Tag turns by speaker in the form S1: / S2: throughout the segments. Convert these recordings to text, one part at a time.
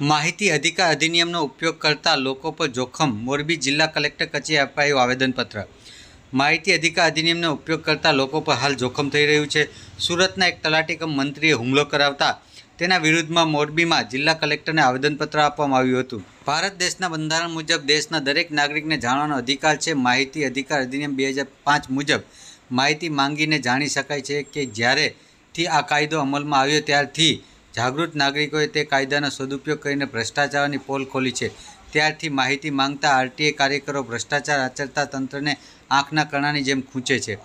S1: માહિતી અધિકાર અધિનિયમનો ઉપયોગ કરતા લોકો પર જોખમ, મોરબી જિલ્લા કલેક્ટર કચેરી અપાયું આવેદનપત્ર. માહિતી અધિકાર અધિનિયમનો ઉપયોગ કરતા લોકો પર હાલ જોખમ થઈ રહ્યું છે. સુરતના એક તલાટીકમ મંત્રીએ હુમલો કરાવતા તેના વિરુદ્ધમાં મોરબીમાં જિલ્લા કલેક્ટરને આવેદનપત્ર આપવામાં આવ્યું હતું. ભારત દેશના બંધારણ મુજબ દેશના દરેક નાગરિકને જાણવાનો અધિકાર છે. માહિતી અધિકાર અધિનિયમ બે હજાર પાંચ મુજબ માહિતી માંગીને જાણી શકાય છે કે જ્યારેથી આ કાયદો અમલમાં આવ્યો ત્યારથી જાગૃત નાગરિકોએ તે કાયદાનો સદુપયોગ કરીને ભ્રષ્ટાચારની પોલ ખોલી છે. ત્યારથી માહિતી માંગતા આરટીએ કાર્યકરો ભ્રષ્ટાચાર આચરતા તંત્રને આંખના કણાની જેમ ખૂંચે છે.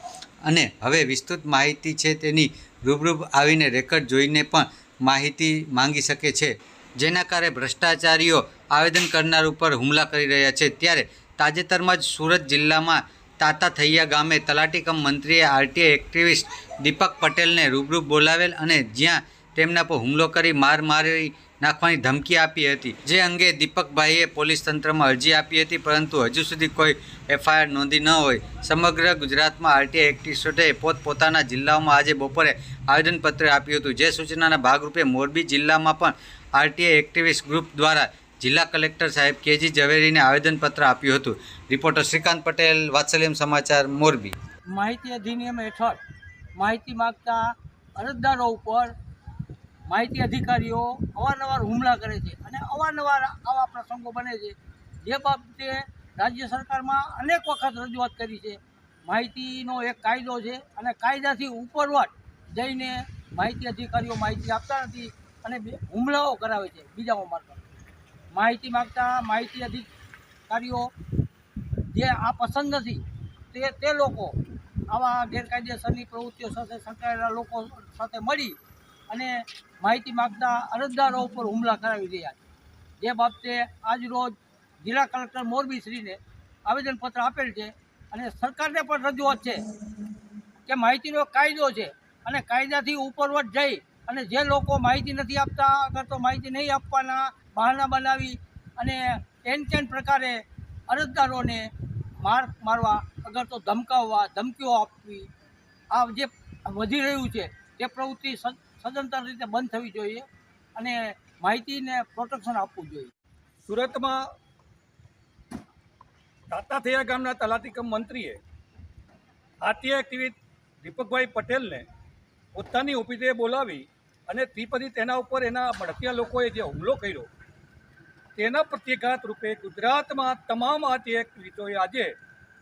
S1: અને હવે વિસ્તૃત માહિતી છે તેની રૂબરૂબ આવીને રેકર્ડ જોઈને પણ માહિતી માંગી શકે છે. જેના કારણે ભ્રષ્ટાચારીઓ આવેદન કરનાર ઉપર હુમલા કરી રહ્યા છે. ત્યારે તાજેતરમાં જ સુરત જિલ્લામાં તાતા થૈયા ગામે તલાટીકમ મંત્રીએ આરટીઆઈ એક્ટિવિસ્ટ દીપક પટેલને રૂબરૂ બોલાવેલ અને જ્યાં તેમના પર હુમલો કરી માર મારી નાખવાની ધમકી આપી હતી. જે અંગે દીપકભાઈએ પોલીસ તંત્રમાં અરજી આપી હતી, પરંતુ હજુ સુધી કોઈ એફઆઈઆર નોંધી ન હોય. સમગ્ર ગુજરાતમાં આરટીઆઈ એક્ટિવિસ્ટોએ પોતપોતાના જિલ્લાઓમાં આજે બપોરે આવેદનપત્ર આપ્યું હતું. જે સૂચનાના ભાગરૂપે મોરબી જિલ્લામાં પણ આરટીઆઈ એક્ટિવિસ્ટ ગ્રુપ દ્વારા જિલ્લા કલેક્ટર સાહેબ કેજી ઝવેરીને આવેદનપત્ર આપ્યું હતું. રિપોર્ટર શ્રીકાંત પટેલ, વાત્સલ્યમ સમાચાર, મોરબી.
S2: માહિતી અધિનિયમ હેઠળ માહિતી માગતા અરજદારો ઉપર માહિતી અધિકારીઓ અવારનવાર હુમલા કરે છે અને અવારનવાર આવા પ્રસંગો બને છે. જે બાબતે રાજ્ય સરકારમાં અનેક વખત રજૂઆત કરી છે. માહિતીનો એક કાયદો છે અને કાયદાથી ઉપરવટ જઈને માહિતી અધિકારીઓ માહિતી આપતા નથી અને હુમલાઓ કરાવે છે બીજાઓ મારફત. માહિતી માગતા માહિતી અધિકારીઓ જે આ પસંદ નથી, તે તે લોકો આવા ગેરકાયદેસરની પ્રવૃત્તિઓ સાથે સંકળાયેલા લોકો સાથે મળી અને માહિતી માગતા અરજદારો ઉપર હુમલા કરાવી રહ્યા છે. જે બાબતે આજ રોજ જિલ્લા કલેક્ટર મોરબીશ્રીને આવેદનપત્ર આપેલ છે અને સરકારને પણ રજૂઆત છે કે માહિતીનો કાયદો છે અને કાયદાથી ઉપરવટ જઈ અને જે લોકો માહિતી નથી આપતા, અગર તો માહિતી નહીં આપવાના બહાના બનાવી અને એન કેન પ્રકારે અરજદારોને માર મારવા, અગર તો ધમકાવવા, ધમકીઓ આપવી, આ જે વધી રહ્યું છે તે પ્રવૃત્તિ સદંતર રીતે બંધ થવી જોઈએ અને માહિતીને પ્રોટેક્શન આપવું જોઈએ.
S3: સુરતમાં તાતાથૈયા ગામના તલાટીકમ મંત્રીએ આરટીઆઈ એક્ટિવિટ દીપકભાઈ પટેલને પોતાની ઓફિસે બોલાવી અને તે પછી તેના ઉપર એના ભડકિયા લોકોએ જે હુમલો કર્યો, તેના પ્રત્યેઘાત રૂપે ગુજરાતમાં તમામ આરટીઆઈ એક્ટિવિટોએ આજે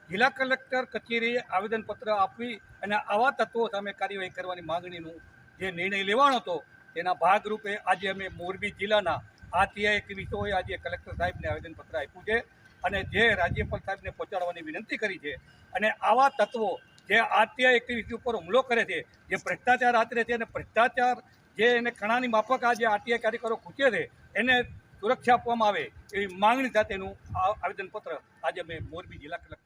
S3: જિલ્લા કલેક્ટર કચેરીએ આવેદનપત્ર આપી અને આવા તત્વો સામે કાર્યવાહી કરવાની માંગણીનું જે નિર્ણય લેવાનો હતો, તેના ભાગરૂપે આજે અમે મોરબી જિલ્લાના આરટીઆઈ એક્ટિવિસ્ટોએ આજે કલેક્ટર સાહેબને આવેદનપત્ર આપ્યું છે અને જે રાજ્યપાલ સાહેબને પહોંચાડવાની વિનંતી કરી છે અને આવા તત્વો જે આરટીઆઈ એક્ટિવિટી ઉપર હુમલો કરે છે, જે ભ્રષ્ટાચાર આચરે છે અને ભ્રષ્ટાચાર જે એને કણાની માફક આ જે આરટીઆઈ કાર્યકરો ખૂચે છે, એને સુરક્ષા આપવામાં આવે એવી માંગણી સાથેનું આવેદનપત્ર આજે અમે મોરબી જિલ્લા કલેક્ટર